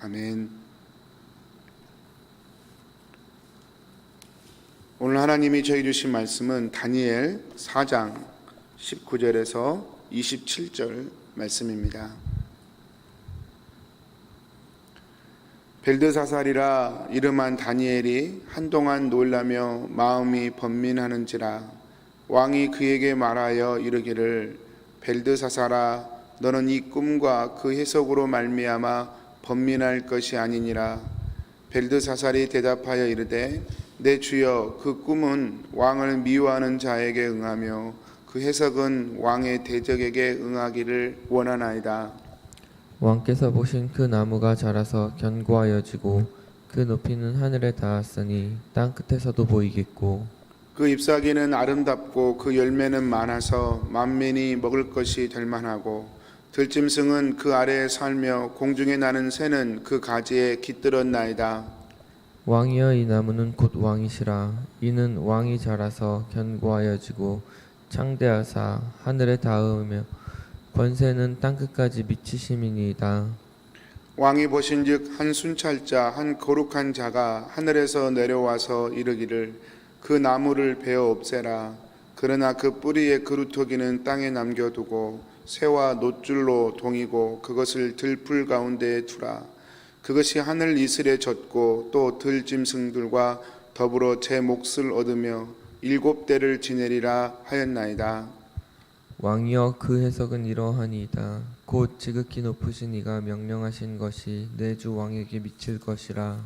아멘. 오늘 하나님이 저희 주신 말씀은 다니엘 4장 19절에서 27절 말씀입니다. 벨드사살이라 이름한 다니엘이 한동안 놀라며 마음이 번민하는지라 왕이 그에게 말하여 이르기를 벨드사살아 너는 이 꿈과 그 해석으로 말미암아 번민할 것이 아니니라. 벨드사살이 대답하여 이르되 내 주여 그 꿈은 왕을 미워하는 자에게 응하며 그 해석은 왕의 대적에게 응하기를 원하나이다. 왕께서 보신 그 나무가 자라서 견고하여지고 그 높이는 하늘에 닿았으니 땅 끝에서도 보이겠고 그 잎사귀는 아름답고 그 열매는 많아서 만민이 먹을 것이 될 만하고 들짐승은 그 아래에 살며 공중에 나는 새는 그 가지에 깃들었나이다. 왕이여 이 나무는 곧 왕이시라 이는 왕이 자라서 견고하여지고 창대하사 하늘에 닿으며 권세는 땅 끝까지 미치심이니이다 왕이 보신즉 한 순찰자 한 거룩한 자가 하늘에서 내려와서 이르기를 그 나무를 베어 없애라. 그러나 그 뿌리의 그루터기는 땅에 남겨두고 새와 노줄로 동이고 그것을 들풀 가운데에 두라. 그것이 하늘 이슬에 젖고 또 들짐승들과 더불어 제 몫을 얻으며 일곱 대를 지내리라 하였나이다. 왕이여 그 해석은 이러하니이다 곧 지극히 높으신 이가 명령하신 것이 내 주 왕에게 미칠 것이라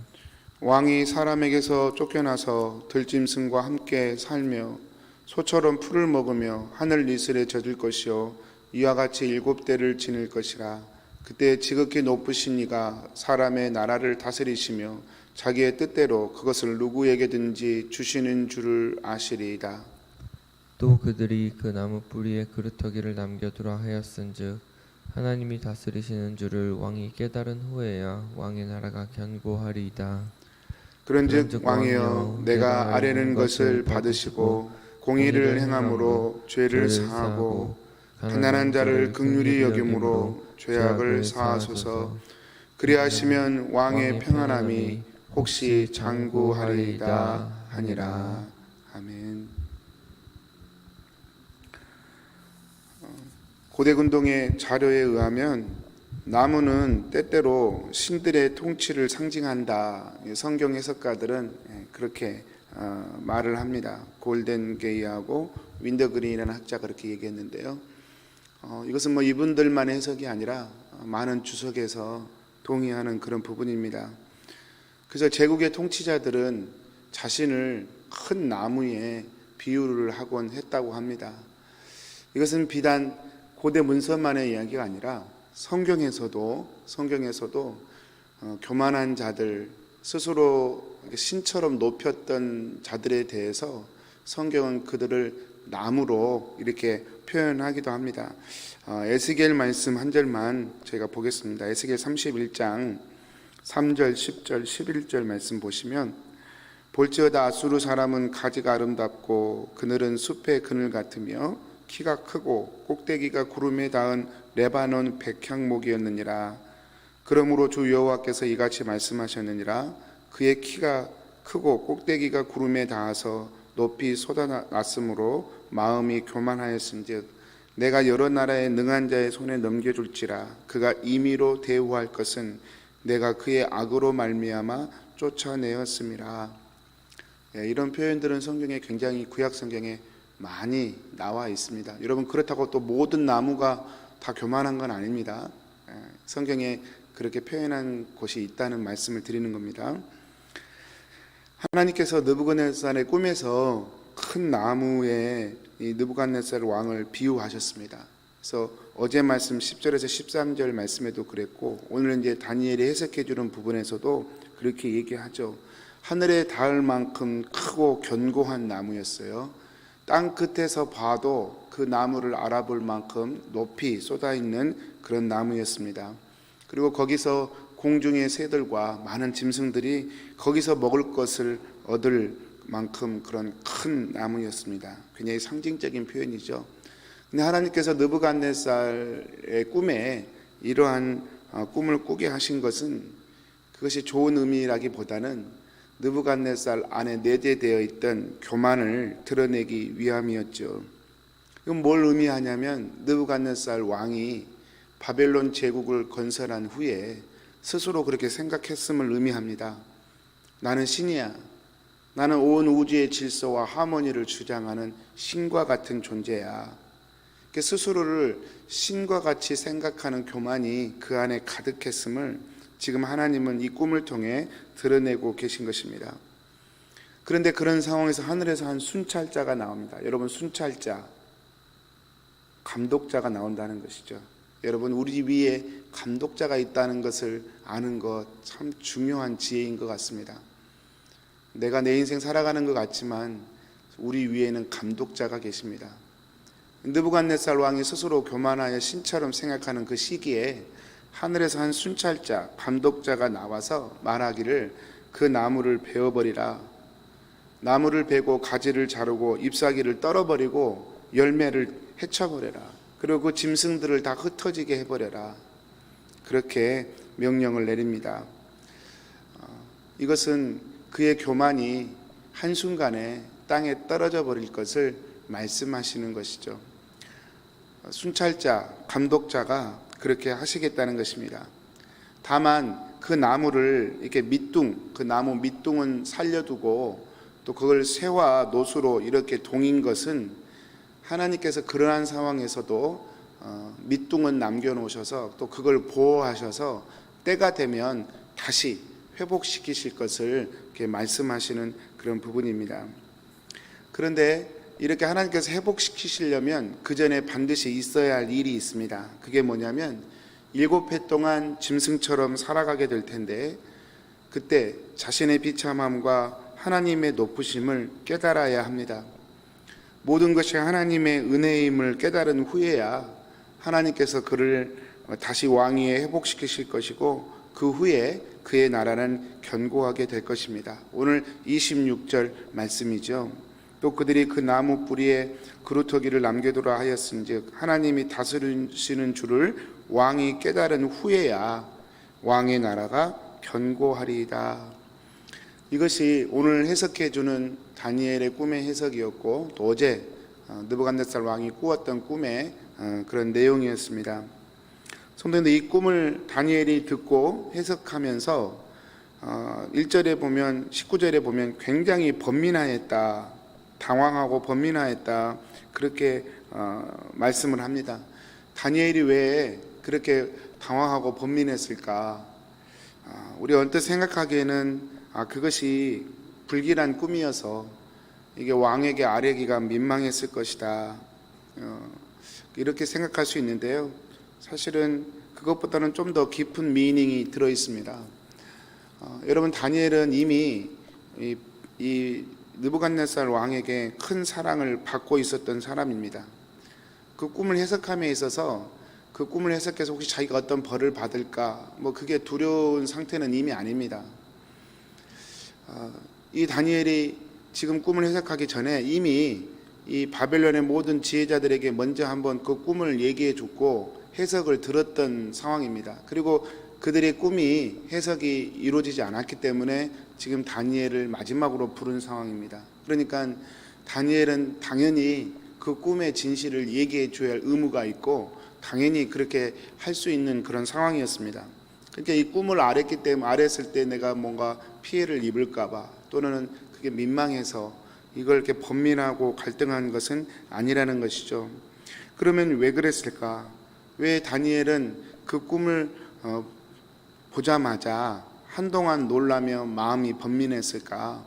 왕이 사람에게서 쫓겨나서 들짐승과 함께 살며 소처럼 풀을 먹으며 하늘 이슬에 젖을 것이요 이와 같이 일곱 대를 지낼 것이라 그때 지극히 높으신 이가 사람의 나라를 다스리시며 자기의 뜻대로 그것을 누구에게든지 주시는 줄을 아시리이다 또 그들이 그 나무 뿌리에 그루터기를 남겨두라 하였은즉 하나님이 다스리시는 줄을 왕이 깨달은 후에야 왕의 나라가 견고하리이다. 그런즉 왕이여 내가 아뢰는 것을 받으시고 공의를 행함으로 죄를 사하고 가난한 자를 극률히 여김으로 죄악을 사하소서 그리하시면 왕의 평안함이 혹시 장구하리이다 하니라 아멘. 어, 고대 군동의 자료에 의하면 나무는 때때로 신들의 통치를 상징한다. 성경 해석가들은 예, 그렇게 어, 말을 합니다. 골든 게이하고 윈더그린이라는 학자가 그렇게 얘기했는데요. 어, 이것은 뭐 이분들만의 해석이 아니라 어, 많은 주석에서 동의하는 그런 부분입니다. 그래서 제국의 통치자들은 자신을 큰 나무에 비유를 하곤 했다고 합니다. 이것은 비단 고대 문서만의 이야기가 아니라 성경에서도 성경에서도 어, 교만한 자들 스스로 신처럼 높였던 자들에 대해서 성경은 그들을 나무로 이렇게 표현하기도 합니다. 어, 에스겔 말씀 한 절만 저희가 보겠습니다. 에스겔 31장 3절, 10절, 11절 말씀 보시면 볼지어다 아수르 사람은 가지가 아름답고 그늘은 숲의 그늘 같으며 키가 크고 꼭대기가 구름에 닿은 레바논 백향목이었느니라 그러므로 주 여호와께서 이같이 말씀하셨느니라 그의 키가 크고 꼭대기가 구름에 닿아서 높이 쏟아났으므로 마음이 교만하였은즉 내가 여러 나라의 능한 자의 손에 넘겨줄지라 그가 임의로 대우할 것은 내가 그의 악으로 말미암아 쫓아내었음이라 예, 이런 표현들은 성경에 굉장히 구약 성경에 많이 나와 있습니다. 여러분 그렇다고 또 모든 나무가 다 교만한 건 아닙니다. 예, 성경에 그렇게 표현한 곳이 있다는 말씀을 드리는 겁니다. 하나님께서 느부갓네살의 꿈에서 큰 나무에 이 느부갓네살 왕을 비유하셨습니다. 그래서 어제 말씀 10절에서 13절 말씀에도 그랬고 오늘 이제 다니엘이 해석해 주는 부분에서도 그렇게 얘기하죠. 하늘에 닿을 만큼 크고 견고한 나무였어요. 땅 끝에서 봐도 그 나무를 알아볼 만큼 높이 쏟아 있는 그런 나무였습니다. 그리고 거기서 공중의 새들과 많은 짐승들이 거기서 먹을 것을 얻을 만큼 그런 큰 나무였습니다. 굉장히 상징적인 표현이죠. 근데 하나님께서 느부갓네살의 꿈에 이러한 어, 꿈을 꾸게 하신 것은 그것이 좋은 의미라기보다는 느부갓네살 안에 내재되어 있던 교만을 드러내기 위함이었죠. 이건 뭘 의미하냐면 느부갓네살 왕이 바벨론 제국을 건설한 후에 스스로 그렇게 생각했음을 의미합니다. 나는 신이야. 나는 온 우주의 질서와 하모니를 주장하는 신과 같은 존재야. 스스로를 신과 같이 생각하는 교만이 그 안에 가득했음을 지금 하나님은 이 꿈을 통해 드러내고 계신 것입니다. 그런데 그런 상황에서 하늘에서 한 순찰자가 나옵니다. 여러분 순찰자 감독자가 나온다는 것이죠. 여러분 우리 위에 감독자가 있다는 것을 아는 것 참 중요한 지혜인 것 같습니다. 내가 내 인생 살아가는 것 같지만 우리 위에는 감독자가 계십니다. 느부갓네살 왕이 스스로 교만하여 신처럼 생각하는 그 시기에 하늘에서 한 순찰자, 감독자가 나와서 말하기를 그 나무를 베어버리라. 나무를 베고 가지를 자르고 잎사귀를 떨어버리고 열매를 헤쳐버려라. 그리고 그 짐승들을 다 흩어지게 해버려라. 그렇게 명령을 내립니다. 어, 이것은 그의 교만이 한순간에 땅에 떨어져 버릴 것을 말씀하시는 것이죠. 순찰자, 감독자가 그렇게 하시겠다는 것입니다. 다만 그 나무를 이렇게 밑둥, 그 나무 밑둥은 살려두고 또 그걸 새와 노수로 이렇게 동인 것은 하나님께서 그러한 상황에서도 어, 밑둥은 남겨놓으셔서 또 그걸 보호하셔서 때가 되면 다시 회복시키실 것을 이렇게 말씀하시는 그런 부분입니다. 그런데 이렇게 하나님께서 회복시키시려면 그 전에 반드시 있어야 할 일이 있습니다. 그게 뭐냐면 일곱 해 동안 짐승처럼 살아가게 될 텐데 그때 자신의 비참함과 하나님의 높으심을 깨달아야 합니다. 모든 것이 하나님의 은혜임을 깨달은 후에야 하나님께서 그를 다시 왕위에 회복시키실 것이고 그 후에 그의 나라는 견고하게 될 것입니다. 오늘 26절 말씀이죠. 또 그들이 그 나무 뿌리에 그루터기를 남겨두라 하였은즉 하나님이 다스리시는 줄을 왕이 깨달은 후에야 왕의 나라가 견고하리이다. 이것이 오늘 해석해 주는 다니엘의 꿈의 해석이었고 또 어제 어, 느부갓네살 왕이 꾸었던 꿈의 어, 그런 내용이었습니다. 성도님들 이 꿈을 다니엘이 듣고 해석하면서 어, 1절에 보면 19절에 보면 굉장히 번민하였다. 당황하고 번민하였다. 그렇게 어, 말씀을 합니다. 다니엘이 왜 그렇게 당황하고 번민했을까? 아, 우리 언뜻 생각하기에는 아, 그것이 불길한 꿈이어서 이게 왕에게 아뢰기가 민망했을 것이다. 어, 이렇게 생각할 수 있는데요. 사실은 그것보다는 좀 더 깊은 미닝이 들어 있습니다. 어, 여러분 다니엘은 이미 이, 이 느부갓네살 왕에게 큰 사랑을 받고 있었던 사람입니다. 그 꿈을 해석함에 있어서 그 꿈을 해석해서 혹시 자기가 어떤 벌을 받을까 뭐 그게 두려운 상태는 이미 아닙니다. 어, 이 다니엘이 지금 꿈을 해석하기 전에 이미 이 바벨론의 모든 지혜자들에게 먼저 한번 그 꿈을 얘기해 줬고 해석을 들었던 상황입니다. 그리고 그들의 꿈이 해석이 이루어지지 않았기 때문에 지금 다니엘을 마지막으로 부른 상황입니다. 그러니까 다니엘은 당연히 그 꿈의 진실을 얘기해 줘야 할 의무가 있고 당연히 그렇게 할 수 있는 그런 상황이었습니다. 그러니까 이 꿈을 아랬기 때문에 아랬을 때 내가 뭔가 피해를 입을까봐 또는 그게 민망해서 이걸 이렇게 번민하고 갈등한 것은 아니라는 것이죠. 그러면 왜 그랬을까? 왜 다니엘은 그 꿈을 어, 보자마자 한동안 놀라며 마음이 번민했을까?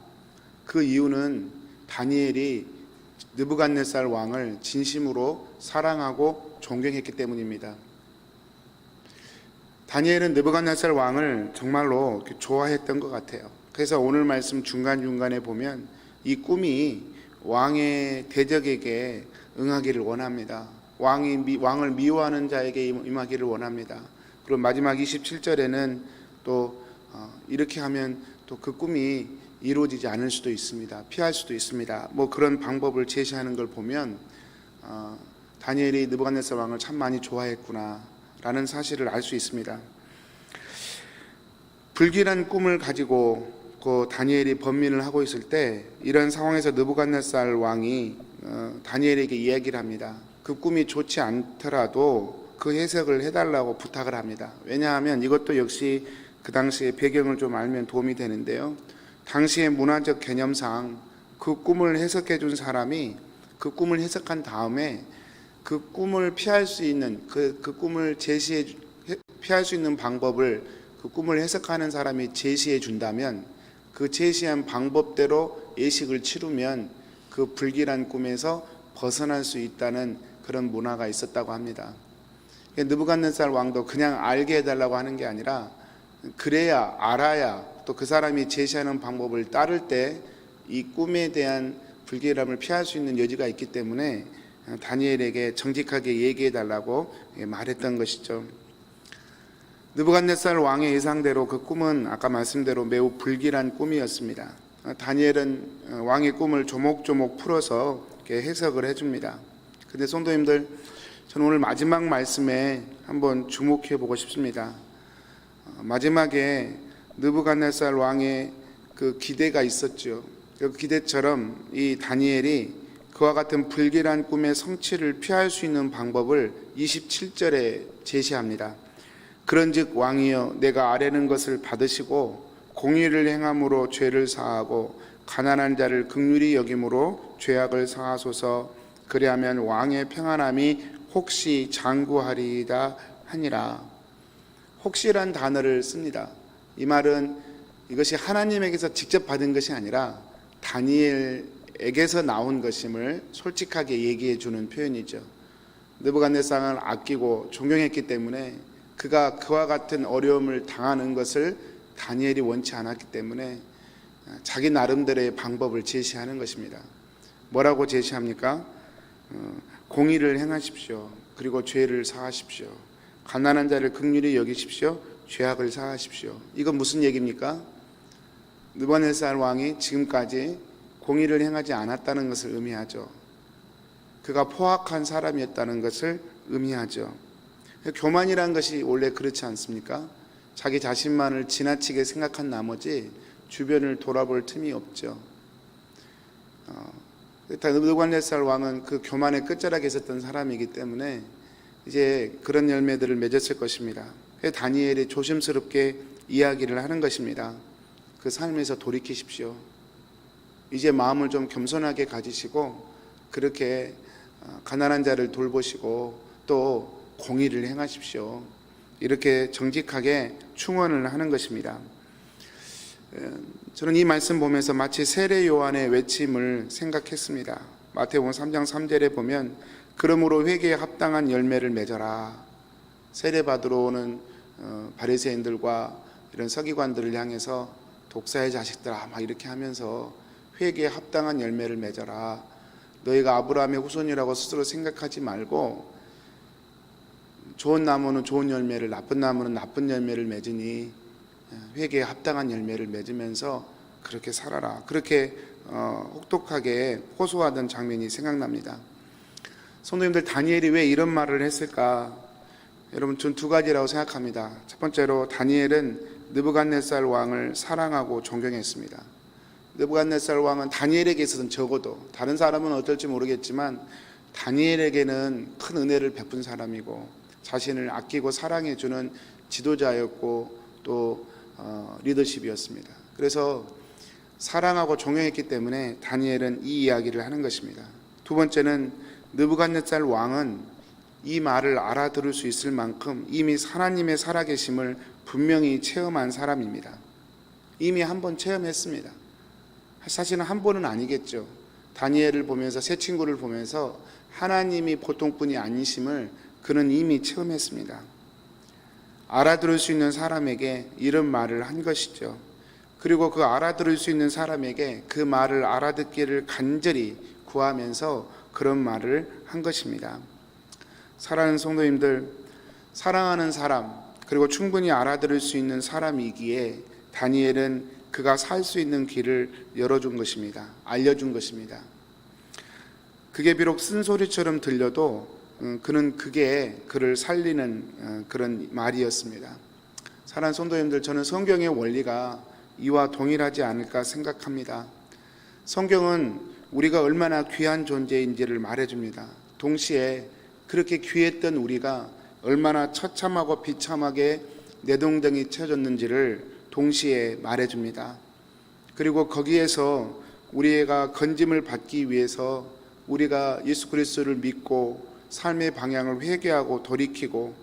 그 이유는 다니엘이 느부갓네살 왕을 진심으로 사랑하고 존경했기 때문입니다. 다니엘은 느부갓네살 왕을 정말로 좋아했던 것 같아요. 그래서 오늘 말씀 중간 중간에 보면 이 꿈이 왕의 대적에게 응하기를 원합니다. 왕이 미, 왕을 미워하는 자에게 임하기를 원합니다. 그리고 마지막 27절에는 또 어, 이렇게 하면 또 그 꿈이 이루어지지 않을 수도 있습니다. 피할 수도 있습니다. 뭐 그런 방법을 제시하는 걸 보면 어, 다니엘이 느부갓네살 왕을 참 많이 좋아했구나라는 사실을 알 수 있습니다. 불길한 꿈을 가지고 그 다니엘이 번민을 하고 있을 때 이런 상황에서 느부갓네살 왕이 어, 다니엘에게 이야기를 합니다. 그 꿈이 좋지 않더라도 그 해석을 해달라고 부탁을 합니다. 왜냐하면 이것도 역시 그 당시의 배경을 좀 알면 도움이 되는데요. 당시의 문화적 개념상 그 꿈을 해석해 준 사람이 그 꿈을 해석한 다음에 그 꿈을 피할 수 있는 그, 그 꿈을 제시해 피할 수 있는 방법을 그 꿈을 해석하는 사람이 제시해 준다면 그 제시한 방법대로 예식을 치르면 그 불길한 꿈에서 벗어날 수 있다는 그런 문화가 있었다고 합니다. 느부갓네살 왕도 그냥 알게 해달라고 하는 게 아니라 그래야 알아야 또 그 사람이 제시하는 방법을 따를 때 이 꿈에 대한 불길함을 피할 수 있는 여지가 있기 때문에 다니엘에게 정직하게 얘기해 달라고 말했던 것이죠. 느부갓네살 왕의 예상대로 그 꿈은 아까 말씀대로 매우 불길한 꿈이었습니다. 다니엘은 어, 왕의 꿈을 조목조목 풀어서 이렇게 해석을 해줍니다. 근데 성도님들, 저는 오늘 마지막 말씀에 한번 주목해 보고 싶습니다. 어, 마지막에 느부갓네살 왕의 그 기대가 있었죠. 그 기대처럼 이 다니엘이 그와 같은 불길한 꿈의 성취를 피할 수 있는 방법을 27절에 제시합니다. 그런즉 왕이여 내가 아뢰는 것을 받으시고 공의를 행함으로 죄를 사하고 가난한 자를 극률히 여김으로 죄악을 사하소서 그리하면 왕의 평안함이 혹시 장구하리이다 하니라 혹시란 단어를 씁니다. 이 말은 이것이 하나님에게서 직접 받은 것이 아니라 다니엘에게서 나온 것임을 솔직하게 얘기해 주는 표현이죠. 느부갓네살을 아끼고 존경했기 때문에 그가 그와 같은 어려움을 당하는 것을 다니엘이 원치 않았기 때문에 자기 나름대로의 방법을 제시하는 것입니다. 뭐라고 제시합니까? 어, 공의를 행하십시오. 그리고 죄를 사하십시오. 가난한 자를 극률히 여기십시오. 죄악을 사하십시오. 이건 무슨 얘기입니까? 느바네살 왕이 지금까지 공의를 행하지 않았다는 것을 의미하죠. 그가 포악한 사람이었다는 것을 의미하죠. 교만이란 것이 원래 그렇지 않습니까? 자기 자신만을 지나치게 생각한 나머지 주변을 돌아볼 틈이 없죠. 어, 느관네살 왕은 그 교만의 끝자락에 있었던 사람이기 때문에 이제 그런 열매들을 맺었을 것입니다. 다니엘이 조심스럽게 이야기를 하는 것입니다. 그 삶에서 돌이키십시오. 이제 마음을 좀 겸손하게 가지시고 그렇게 어, 가난한 자를 돌보시고 또 공의를 행하십시오. 이렇게 정직하게 충원을 하는 것입니다. 에, 저는 이 말씀 보면서 마치 세례 요한의 외침을 생각했습니다. 마태복음 3장 3절에 보면 그러므로 회개에 합당한 열매를 맺어라. 세례 받으러 오는 어, 바리새인들과 이런 서기관들을 향해서 독사의 자식들아 막 이렇게 하면서 회개에 합당한 열매를 맺어라. 너희가 아브라함의 후손이라고 스스로 생각하지 말고 좋은 나무는 좋은 열매를 나쁜 나무는 나쁜 열매를 맺으니 회개에 합당한 열매를 맺으면서 그렇게 살아라. 그렇게 어, 혹독하게 호소하던 장면이 생각납니다. 성도님들 다니엘이 왜 이런 말을 했을까? 여러분 전 두 가지라고 생각합니다. 첫 번째로 다니엘은 느부갓네살 왕을 사랑하고 존경했습니다. 느부갓네살 왕은 다니엘에게 있어서는 적어도 다른 사람은 어떨지 모르겠지만 다니엘에게는 큰 은혜를 베푼 사람이고 자신을 아끼고 사랑해 주는 지도자였고 또 어, 리더십이었습니다. 그래서 사랑하고 존경했기 때문에 다니엘은 이 이야기를 하는 것입니다. 두 번째는 느부갓네살 왕은 이 말을 알아들을 수 있을 만큼 이미 하나님의 살아계심을 분명히 체험한 사람입니다. 이미 한 번 체험했습니다. 사실은 한 번은 아니겠죠. 다니엘을 보면서 새 친구를 보면서 하나님이 보통뿐이 아니심을 그는 이미 체험했습니다. 알아들을 수 있는 사람에게 이런 말을 한 것이죠. 그리고 그 알아들을 수 있는 사람에게 그 말을 알아듣기를 간절히 구하면서 그런 말을 한 것입니다. 사랑하는 성도님들, 사랑하는 사람, 그리고 충분히 알아들을 수 있는 사람이기에 다니엘은 그가 살 수 있는 길을 열어준 것입니다. 알려준 것입니다. 그게 비록 쓴소리처럼 들려도 음, 그는 그게 그를 살리는 어, 그런 말이었습니다. 사랑하는 성도님들 저는 성경의 원리가 이와 동일하지 않을까 생각합니다. 성경은 우리가 얼마나 귀한 존재인지를 말해줍니다. 동시에 그렇게 귀했던 우리가 얼마나 처참하고 비참하게 내동댕이 쳐졌는지를 동시에 말해줍니다. 그리고 거기에서 우리가 건짐을 받기 위해서 우리가 예수 그리스도를 믿고 삶의 방향을 회개하고 돌이키고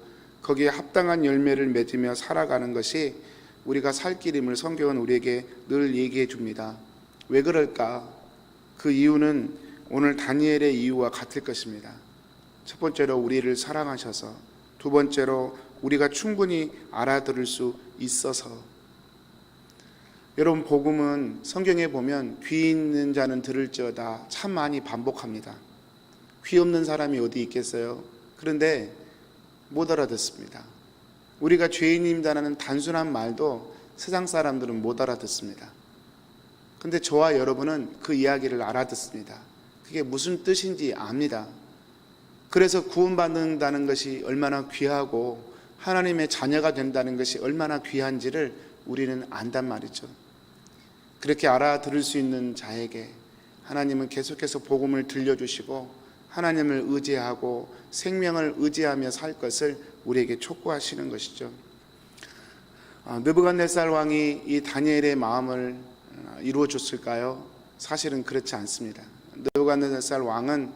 거기에 합당한 열매를 맺으며 살아가는 것이 우리가 살 길임을 성경은 우리에게 늘 얘기해 줍니다. 왜 그럴까? 그 이유는 오늘 다니엘의 이유와 같을 것입니다. 첫 번째로 우리를 사랑하셔서 두 번째로 우리가 충분히 알아들을 수 있어서 여러분 복음은 성경에 보면 귀 있는 자는 들을지어다 참 많이 반복합니다. 귀 없는 사람이 어디 있겠어요? 그런데 못 알아듣습니다. 우리가 죄인입니다라는 단순한 말도 세상 사람들은 못 알아듣습니다. 근데 저와 여러분은 그 이야기를 알아듣습니다. 그게 무슨 뜻인지 압니다. 그래서 구원받는다는 것이 얼마나 귀하고 하나님의 자녀가 된다는 것이 얼마나 귀한지를 우리는 안단 말이죠. 그렇게 알아들을 수 있는 자에게 하나님은 계속해서 복음을 들려주시고 하나님을 의지하고 생명을 의지하며 살 것을 우리에게 촉구하시는 것이죠. 아, 느부갓네살 왕이 이 다니엘의 마음을 아, 이루어 줬을까요? 사실은 그렇지 않습니다. 느부갓네살 왕은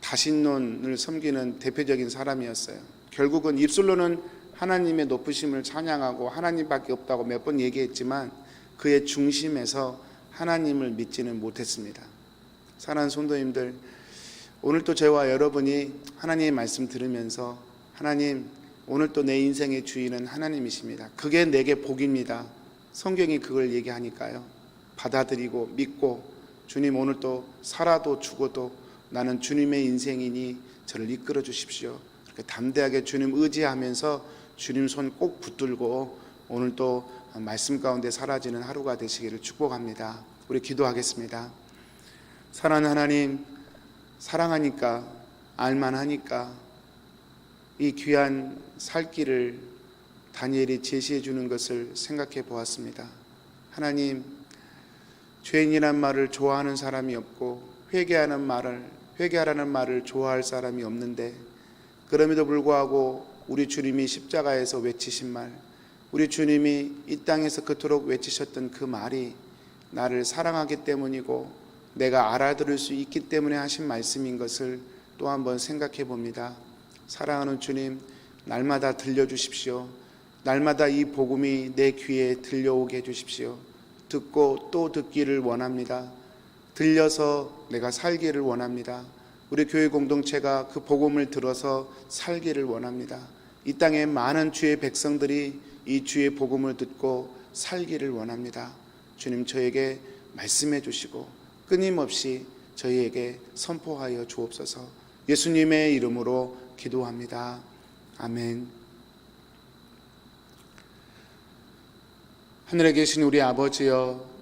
다신론을 섬기는 대표적인 사람이었어요. 결국은 입술로는 하나님의 높으심을 찬양하고 하나님밖에 없다고 몇 번 얘기했지만 그의 중심에서 하나님을 믿지는 못했습니다. 사랑하는 성도님들, 오늘 또 저와 여러분이 하나님의 말씀 들으면서 하나님, 오늘 또 내 인생의 주인은 하나님이십니다. 그게 내게 복입니다. 성경이 그걸 얘기하니까요. 받아들이고 믿고 주님 오늘 또 살아도 죽어도 나는 주님의 인생이니 저를 이끌어 주십시오. 그렇게 담대하게 주님 의지하면서 주님 손 꼭 붙들고 오늘 또 말씀 가운데 사라지는 하루가 되시기를 축복합니다. 우리 기도하겠습니다. 사랑하는 하나님, 사랑하니까 알만하니까 이 귀한 살 길을 다니엘이 제시해 주는 것을 생각해 보았습니다. 하나님, 죄인이란 말을 좋아하는 사람이 없고 회개하는 말을 회개하라는 말을 좋아할 사람이 없는데 그럼에도 불구하고 우리 주님이 십자가에서 외치신 말, 우리 주님이 이 땅에서 그토록 외치셨던 그 말이 나를 사랑하기 때문이고 내가 알아들을 수 있기 때문에 하신 말씀인 것을 또 한번 생각해 봅니다. 사랑하는 주님, 날마다 들려주십시오. 날마다 이 복음이 내 귀에 들려오게 해주십시오. 듣고 또 듣기를 원합니다. 들려서 내가 살기를 원합니다. 우리 교회 공동체가 그 복음을 들어서 살기를 원합니다. 이 땅에 많은 주의 백성들이 이 주의 복음을 듣고 살기를 원합니다. 주님 저에게 말씀해 주시고 끊임없이 저희에게 선포하여 주옵소서. 예수님의 이름으로 기도합니다. 아멘. 하늘에 계신 우리 아버지여